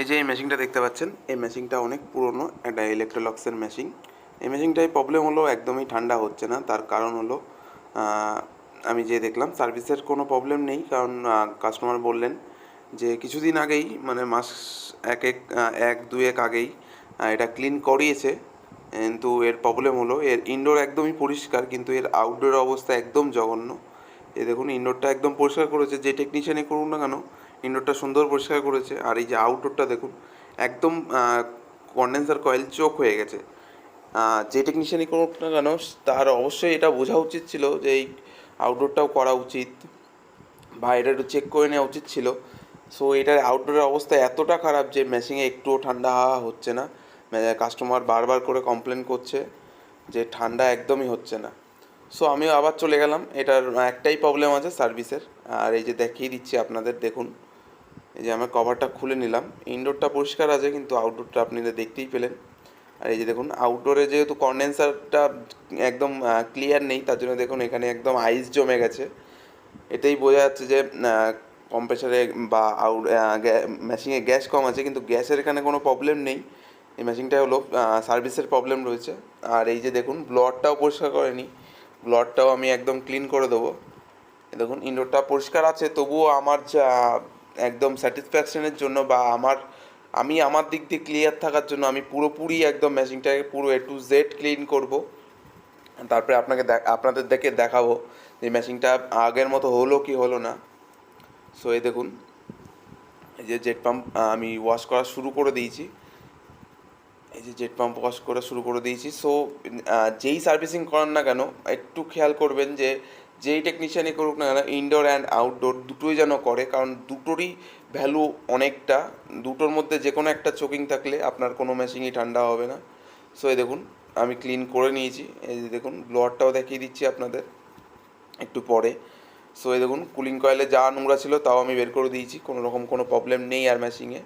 এই যে এই মেশিনটা দেখতে পাচ্ছেন, এই মেশিনটা অনেক পুরনো, একটা ইলেকট্রোলক্সের মেশিন। এই মেশিনটায় প্রবলেম হলো একদমই ঠান্ডা হচ্ছে না, তার কারণ হলো আমি যে দেখলাম সার্ভিসের কোনো প্রবলেম নেই, কারণ কাস্টমার বললেন যে কিছুদিন আগেই মানে মাস এক এক এক দুই এক আগেই এটা ক্লিন করিয়েছে, কিন্তু এর প্রবলেম হলো, এর ইনডোর একদমই পরিষ্কার, কিন্তু এর আউটডোর অবস্থা একদম জঘন্য। এ দেখুন ইনডোরটা একদম পরিষ্কার করেছে, যে টেকনিশিয়ানই করুন না কেন ইনডোরটা সুন্দর পরিষ্কার করেছে, আর এই যে আউটডোরটা দেখুন, একদম কন্ডেন্সার কয়েল চোখ হয়ে গেছে। যে টেকনিশিয়ানই করুক না কেন, তার অবশ্যই এটা বোঝা উচিত ছিল যে এই আউটডোরটাও করা উচিত বা এটা একটু চেক করে নেওয়া উচিত ছিল। সো এটার আউটডোরের অবস্থা এতটা খারাপ যে মেশিনে একটুও ঠান্ডা হাওয়া হচ্ছে না। কাস্টমার বারবার করে কমপ্লেন করছে যে ঠান্ডা একদমই হচ্ছে না। সো আমিও আবার চলে গেলাম। এটার একটাই প্রবলেম আছে সার্ভিসের আর এই যে দেখিয়ে দিচ্ছি আপনাদের, দেখুন। এই যে আমার কভারটা খুলে নিলাম। ইনডোরটা পরিষ্কার আছে, কিন্তু আউটডোরটা আপনি দেখতেই পেলেন। আর এই যে দেখুন আউটডোরে যেহেতু কন্ডেন্সারটা একদম ক্লিয়ার নেই, তার জন্য দেখুন এখানে একদম আইস জমে গেছে। এটাই বোঝা যাচ্ছে যে কম্প্রেসারে বা আউট মেশিনে গ্যাস কম আছে, কিন্তু গ্যাসের এখানে কোনো প্রবলেম নেই। এই মেশিনটা হলো সার্ভিসের প্রবলেম রয়েছে। আর এই যে দেখুন ব্লডটাও পরিষ্কার করেনি। ব্লডটাও আমি একদম ক্লিন করে দেবো। দেখুন ইনডোরটা পরিষ্কার আছে, তবুও আমার যা একদম স্যাটিসফ্যাকশনের জন্য বা আমার, আমি আমার দিক দিয়ে ক্লিয়ার থাকার জন্য আমি পুরোপুরি একদম মেশিনটাকে পুরো এ টু জেড ক্লিন করব। তারপরে আপনাকে আপনাদের দেখে দেখাবো যে মেশিনটা আগের মতো হলো কি হলো না। সো এই দেখুন, এই যে জেট পাম্প আমি ওয়াশ করা শুরু করে দিয়েছি। এই যে জেট পাম্প ওয়াশ করা শুরু করে দিয়েছি। সো যেই সার্ভিসিং করান না কেন, একটু খেয়াল করবেন যে যেই টেকনিশিয়ানই করুক না কেন ইনডোর অ্যান্ড আউটডোর দুটোই যেন করে, কারণ দুটোরই ভ্যালু অনেকটা। দুটোর মধ্যে যে কোনো একটা চোকিং থাকলে আপনার কোনো মেশিনই ঠান্ডা হবে না। সো এই দেখুন, আমি ক্লিন করে নিয়েছি। এই যে দেখুন ব্লোয়ারটাও দেখিয়ে দিচ্ছি আপনাদের একটু পরে। সো এই দেখুন কুলিং কয়েলে যা নোংরা ছিল তাও আমি বের করে দিয়েছি। কোনো রকম কোনো প্রবলেম নেই আর ম্যাশিংয়ে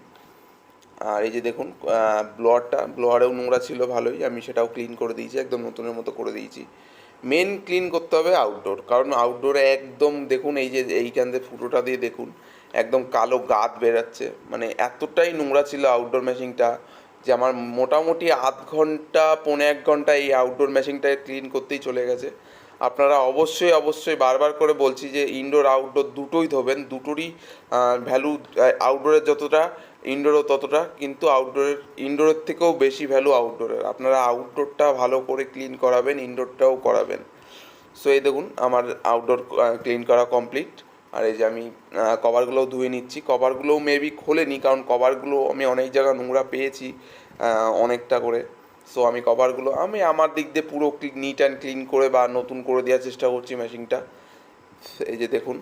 আর এই যে দেখুন ব্লোয়ারটা ব্লোয়ারেও নোংরা ছিল ভালোই, আমি সেটাও ক্লিন করে দিয়েছি, একদম নতুনের মতো করে দিয়েছি। মেন ক্লিন করতে হবে আউটডোর কারণ আউটডোরে একদম দেখুন, এই যে এইখান দিয়ে ফুটোটা দিয়ে দেখুন, একদম কালো গাদ বেরাচ্ছে। মানে এতটাই নোংরা ছিল আউটডোর মেশিনটা যে আমার মোটামুটি আধ ঘণ্টা, পৌনে এক ঘণ্টা এই আউটডোর মেশিনটা ক্লিন করতেই চলে গেছে। আপনারা অবশ্যই অবশ্যই বারবার করে বলছি যে ইনডোর আউটডোর দুটোই ধোবেন, দুটোরই ভ্যালু আউটডোরের যতটা ইনডোরও ততটা, কিন্তু আউটডোরের ইনডোরের থেকেও বেশি ভ্যালু আউটডোরের আপনারা আউটডোরটা ভালো করে ক্লিন করাবেন ইনডোরটাও করাবেন। সো এই দেখুন, আমার আউটডোর ক্লিন করা কমপ্লিট আর এই যে আমি কভারগুলোও ধুয়ে নিচ্ছি। কভারগুলোও মেবি খোলেনি, কারণ কভারগুলো আমি অনেক জায়গা নোংরা পেয়েছি অনেকটা করে। সো আমি কভারগুলো আমি আমার দিক দিয়ে পুরো নিট অ্যান্ড ক্লিন করে বা নতুন করে দেওয়ার চেষ্টা করছি মেশিনটা এই যে দেখুন,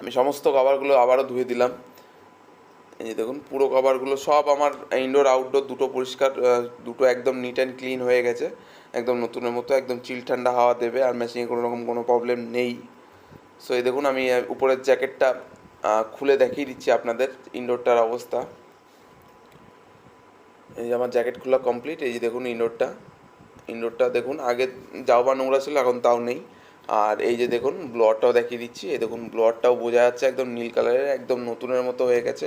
আমি সমস্ত কভারগুলো আবারও ধুয়ে দিলাম। এই দেখুন, পুরো কভারগুলো সব আমার ইনডোর আউটডোর দুটো পরিষ্কার দুটো একদম নিট অ্যান্ড ক্লিন হয়ে গেছে। একদম নতুনের মতো, একদম চিল ঠান্ডা হাওয়া দেবে, আর মেশিনে কোনো রকম কোনো প্রবলেম নেই। সো এই দেখুন, আমি উপরের জ্যাকেটটা খুলে দেখিয়ে দিচ্ছি আপনাদের ইনডোরটার অবস্থা। এই যে আমার জ্যাকেট খোলা কমপ্লিট এই যে দেখুন ইনডোরটা ইনডোরটা দেখুন, আগে যাও বা নোংরা ছিল, এখন তাও নেই। আর এই যে দেখুন ব্লোয়ারটাও দেখিয়ে দিচ্ছি। এই দেখুন ব্লোয়ারটাও বোঝা যাচ্ছে একদম নীল কালারের একদম নতুনের মতো হয়ে গেছে।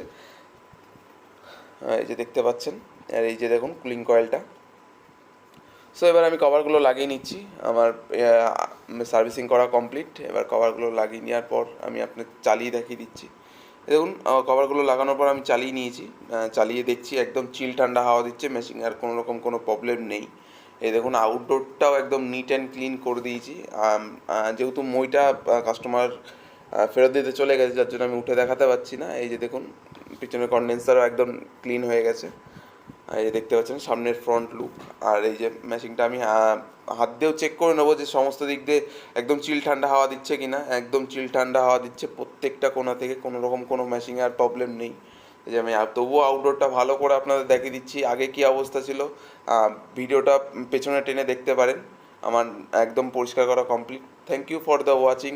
এই যে দেখতে পাচ্ছেন, আর এই যে দেখুন কুলিং কয়েলটা সো এবার আমি কভারগুলো লাগিয়ে নিচ্ছি। আমার সার্ভিসিং করা কমপ্লিট এবার কভারগুলো লাগিয়ে নেওয়ার পর আমি আপনি চালিয়ে দেখিয়ে দিচ্ছি। দেখুন কভারগুলো লাগানোর পর আমি চালিয়ে নিয়েছি। চালিয়ে দেখছি একদম চিল ঠান্ডা হাওয়া দিচ্ছে। মেশিন আর কোনো রকম কোনো প্রবলেম নেই। এই দেখুন আউটডোরটাও একদম নিট অ্যান্ড ক্লিন করে দিয়েছি। যেহেতু মইটা কাস্টমার ফেরত দিতে চলে গেছে, যার জন্য আমি উঠে দেখাতে পারছি না। এই যে দেখুন পিছনের কন্ডেন্সারও একদম ক্লিন হয়ে গেছে। এই যে দেখতে পাচ্ছেন, সামনের ফ্রন্ট লুক আর এই যে মেশিনটা আমি হাত দিয়েও চেক করে নেব যে সমস্ত দিক দিয়ে একদম চিল ঠান্ডা হাওয়া দিচ্ছে কি না একদম চিল ঠান্ডা হাওয়া দিচ্ছে প্রত্যেকটা কোণা থেকে, কোনো রকম কোনো মেশিনে আর প্রবলেম নেই। যে আমি তবুও আউটডোরটা ভালো করে আপনাদের দেখিয়ে দিচ্ছি, আগে কি অবস্থা ছিল। ভিডিওটা পেছনে টেনে দেখতে পারেন। আমার একদম পরিষ্কার করা complete thank you for the watching